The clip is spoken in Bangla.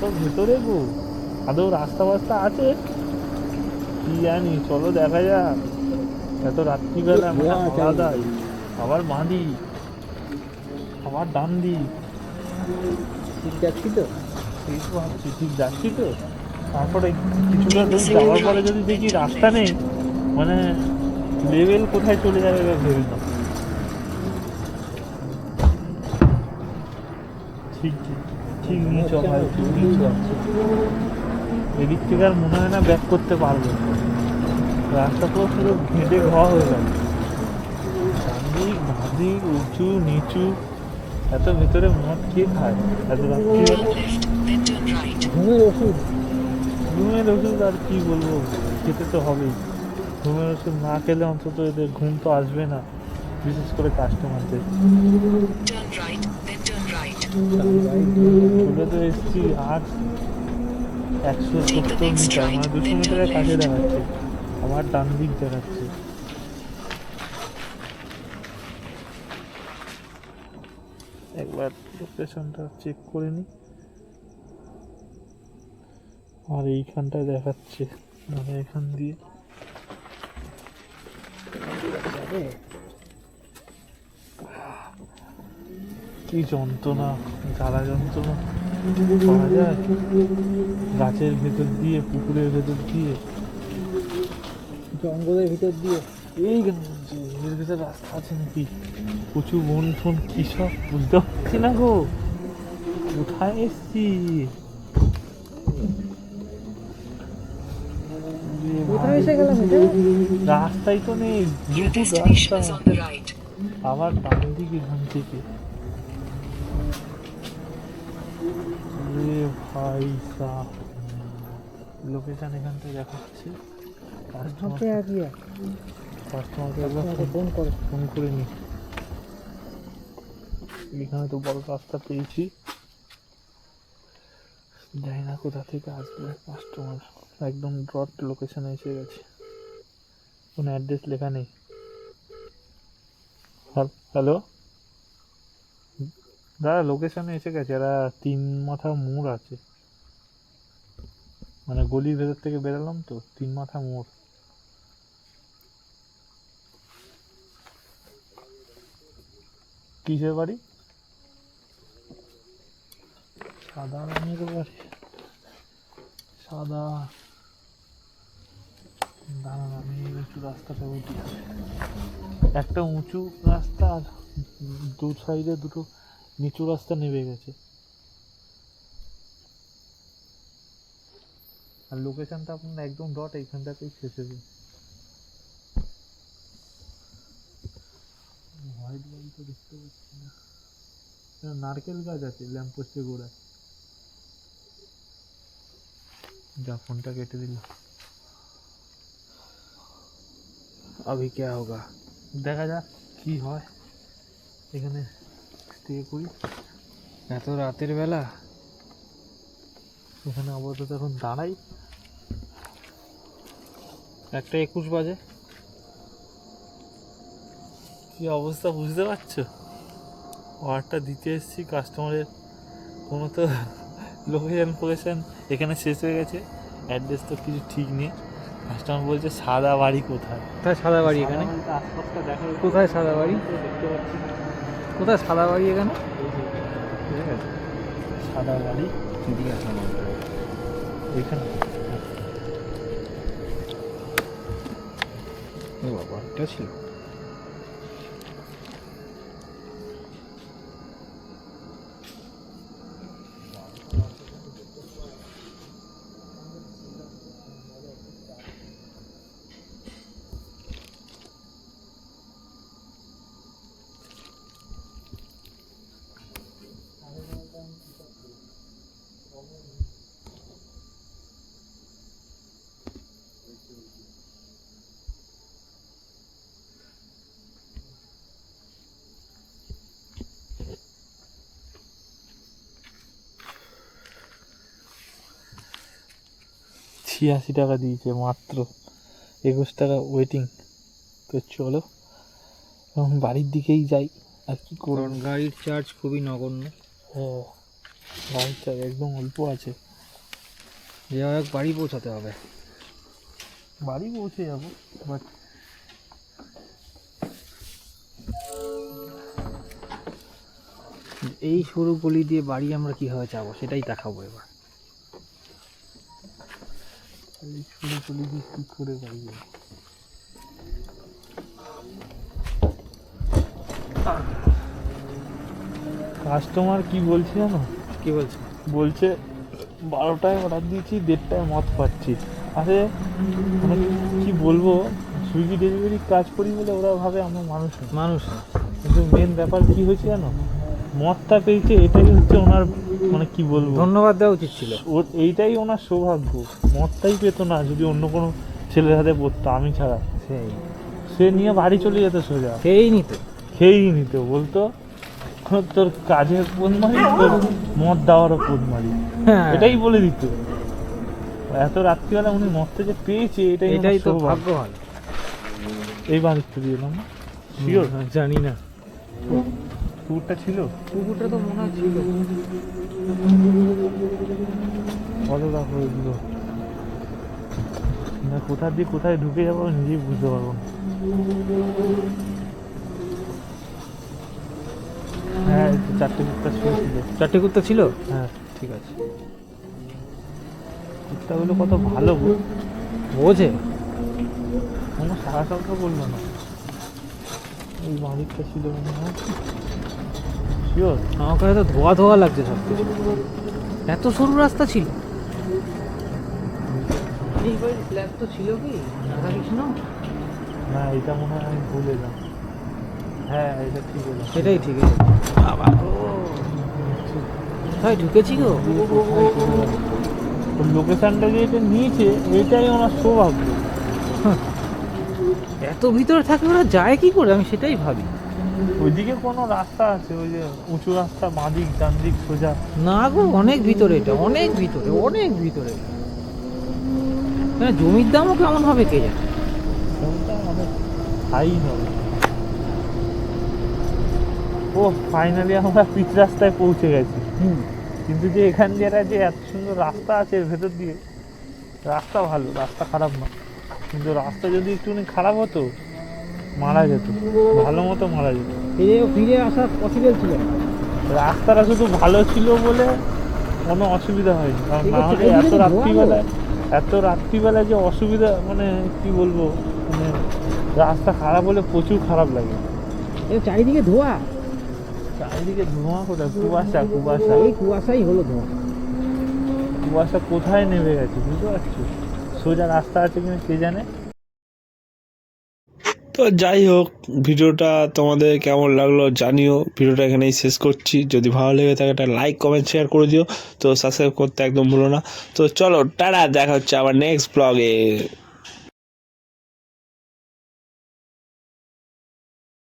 তো ভেতরে গো। আদৌ রাস্তা বাস্তা আছে? কি জানি চলো দেখা যাক। এত রাত্রিবেলা মানে হ্যাঁ, আবার বাঁধি আবার ডান দি ঠিক যাচ্ছি তো? তো ভাবছি ঠিক যাচ্ছি তো? তারপরে কিছুটা দূর যাওয়ার পরে যদি দেখি রাস্তা নেই মানে লেভেল কোথায় চলে যাবে এবার ভেবে নাও। ঠিক ঠিক। ঠিক নিচ ভাই ঠিক নিচ এদিক থেকে আর মনে হয় না ব্যাক করতে পারব। রাস্তা পুরো পুরো ঘেঁটে ঘ হয়ে গেল। ডানদিক বাঁদিক উঁচু, নিচু। এত ভেতরে মদ কে খায়? এত ঘুমের ওষুধ। ঘুমের ওষুধ আর কি বলব? খেতে তো হবেই। ঘুমের ওষুধ না খেলে অন্তত এদের ঘুম তো আসবে না, বিশেষ করে কাস্টমারদের Turn right. Then turn right. চলে তো এসেছি আর একশো সত্তর মিটার মানে দুশো মিটারের কাছে দেখাচ্ছে। আবার ডান দিক দেখাচ্ছে। একবার লোকেশনটা চেক করে নিই আর এইখানটায় দেখাচ্ছে। মানে এখান দিয়ে। কি যন্ত্রণা জ্বালা যন্ত্রণা করা যায়? গাছের ভেতর দিয়ে পুকুরের ভেতর দিয়ে জঙ্গলের ভিতর দিয়ে এই এর ভেতর রাস্তা আছে নাকি? প্রচুর বন ফোন কি সব? বুঝতে পারছি না গো। কোথায় এসছি? রাস্তাই তো নেই। রাস্তা. আবার ডান দিকে এখান থেকে। ভাই লোকেশন আগিয়ে কাস্টমারকে একবার ফোন করে। ফোন করে নি। এখানে তো বড় রাস্তা পেয়েছি। জানি না কোথা থেকে আসবে কাস্টমার একদম ডট লোকেশনে এসে গেছে। কোনো অ্যাড্রেস লেখা নেই। হ্যালো দাদা লোকেশনে এসে গেছে। এরা তিন মাথা মোড় আছে। মানে গলির ভেতর থেকে বেরোলাম তো, তিন মাথা মোড়। কিসের বাড়ি? সাদা রঙের বাড়ি। সাদা। দাঁড়ান, আমি উঁচু রাস্তাটা উঠি একটা উঁচু রাস্তা আর দু সাইডে দুটো নিচু রাস্তা নেমে গেছে আর লোকেশনটা আপনার একদম ডট এইখানটাতেই শেষ হবে হোয়াইট বাড়ি তো দেখতে পাচ্ছি না এখানে নারকেল গাছ আছে ল্যাম্পপোস্টের গোড়ায় যা ফোনটা কেটে দিল अभी क्या होगा দেখা যাক কি হয় এখানে স্টে করি। এত রাতের বেলা। এখানে আপাতত এখন দাঁড়াই। একটা একুশ বাজে। কি অবস্থা বুঝতে পারছ? অর্ডারটা দিতে এসেছি কাস্টমারের কোনো তো লোকেশন ফোকেশন এখানে শেষ হয়ে গেছে। অ্যাড্রেস তো কিছু ঠিক নেই। কাস্টমার বলছে সাদা বাড়ি কোথায়? কোথায় সাদা বাড়ি এখানে? আশপাশটা দেখা কোথায় সাদা বাড়ি দেখতে পাচ্ছি। না। কোথায়? সাদা বাড়ি এখানে? সাদা বাড়ি? আসা এখানে? ও বাবা এটা ছিল? ছিয়াশি টাকা দিয়েছে মাত্র। একুশ টাকা ওয়েটিং তো চলো এখন বাড়ির দিকেই যাই আর কি কারণ গাড়ির চার্জ খুবই নগণ্য। হ্যাঁ গাড়ির চার্জ একদম অল্প আছে। যে হোক বাড়ি পৌঁছাতে হবে। বাড়ি পৌঁছে যাব বাট এই সরু গলি দিয়ে বাড়ি আমরা কীভাবে যাব সেটাই দেখাবো এবার। এই কি করে বাড়ি যাব কাস্টমার কি বলছে জানো? কি বলছে? বলছে বারোটায় অর্ডার দিয়েছি দেড়টায় মদ পাচ্ছি আরে মানে কি বলব? সুইগি ডেলিভারি কাজ করি বলে ওরা ভাবে আমরা মানুষ মানুষ কিন্তু মেন ব্যাপার কি হয়েছে জানো? মদটা পেয়েছে এটাই হচ্ছে ওনার মানে কি বলব? ধন্যবাদ দেওয়া উচিত ছিল। ওর এইটাই ওনার সৌভাগ্য। মদটাই পেতো না যদি অন্য কোনো ছেলের হাতে পড়তো আমি ছাড়া। সেই। সে নিয়ে বাড়ি চলে যেত সোজা। খেয়েই নিত। খেয়েই নিত বলতো তোর কাজের পোদ মারি তোর মদ দেওয়ারও পোদ মারি হ্যাঁ। এটাই বলে দিত। এত রাত্রিবেলা উনি মদটা যে পেয়েছে এটাই এটাই তো সৌভাগ্য। ভাগ্যবান। এই বাড়ির তো এলাম। শিওর জানি না। টুরটা ছিল? কুকুরটা তো মনে হয় ছিল। কতটা হয়েছিল না কোথা দিয়ে কোথায় ঢুকে যাব নিজেই বুঝতে পারব হ্যাঁ চারটে কুত্তা শুয়েছিল চারটে কুত্তা ছিল? হ্যাঁ। ঠিক আছে। কুত্তাগুলো কত ভালো বোঝে। কোনো সারা শব্দ বলল না। এই মালিকটা ছিল মনে হয়। শিওর আমার কাছে তো ধোয়া ধোয়া লাগছে সব কিছু এত সরু রাস্তা ছিল। এই বাড়ির ফ্ল্যাট তো ছিল কি রাধাকৃষ্ণ না এটা মনে হয় আমি ভুলে হ্যাঁ এটা ঠিক হলো। সেটাই ঠিক আছে বাবা গো। কোথায় ঢুকেছি গো। ওর লোকেশনটা যে এটা নিয়েছে এটাই ওনার সৌভাগ্য। এত ভিতরে থাকে ওরা যায় কি করে? আমি সেটাই ভাবি। ওইদিকে কোনো রাস্তা আছে ওই যে উঁচু রাস্তা বাঁদিক ডান দিক সোজা? না গো অনেক ভিতরে এটা অনেক ভিতরে অনেক ভিতরে। হ্যাঁ জমির দামও কেমন হবে কে জানে? কোনটা অনেক হাই হবে। ও ফাইনালি আমরা পিচ রাস্তায় পৌঁছে গেছি। কিন্তু যে এখান দিয়ে যে এত সুন্দর রাস্তা আছে এর ভেতর দিয়ে রাস্তা ভালো রাস্তা খারাপ না। কিন্তু রাস্তা যদি একটুখানি খারাপ হতো মারা যেত ভালো মতো মারা যেত। ফিরে ফিরে আসা পসিবল ছিল। রাস্তাটা শুধু ভালো ছিল বলে কোনো অসুবিধা হয়নি। কারণ না হলে এত রাত্রিবেলায় এত রাত্রিবেলায় যে অসুবিধা মানে কি বলব মানে রাস্তা খারাপ হলে প্রচুর খারাপ লাগে। চারিদিকে ধোয়া। চারিদিকে ধোঁয়া কোথায়? কুয়াশা কুয়াশা। এই কুয়াশাই হলো ধোঁয়া। কুয়াশা কোথায় নেমে গেছে বুঝতে পারছ? সোজা রাস্তা আছে কিনা কে জানে? তো যাই হোক, ভিডিওটা তোমাদের কেমন লাগল জানিও। ভিডিওটা এখানেই শেষ করছি। যদি ভালো লেগে থাকে, একটা লাইক কমেন্ট শেয়ার করে দিও। তো সাবস্ক্রাইব করতে একদম ভুলো না। তো চলো, টাটা, দেখা হচ্ছে আবার নেক্সট ব্লগে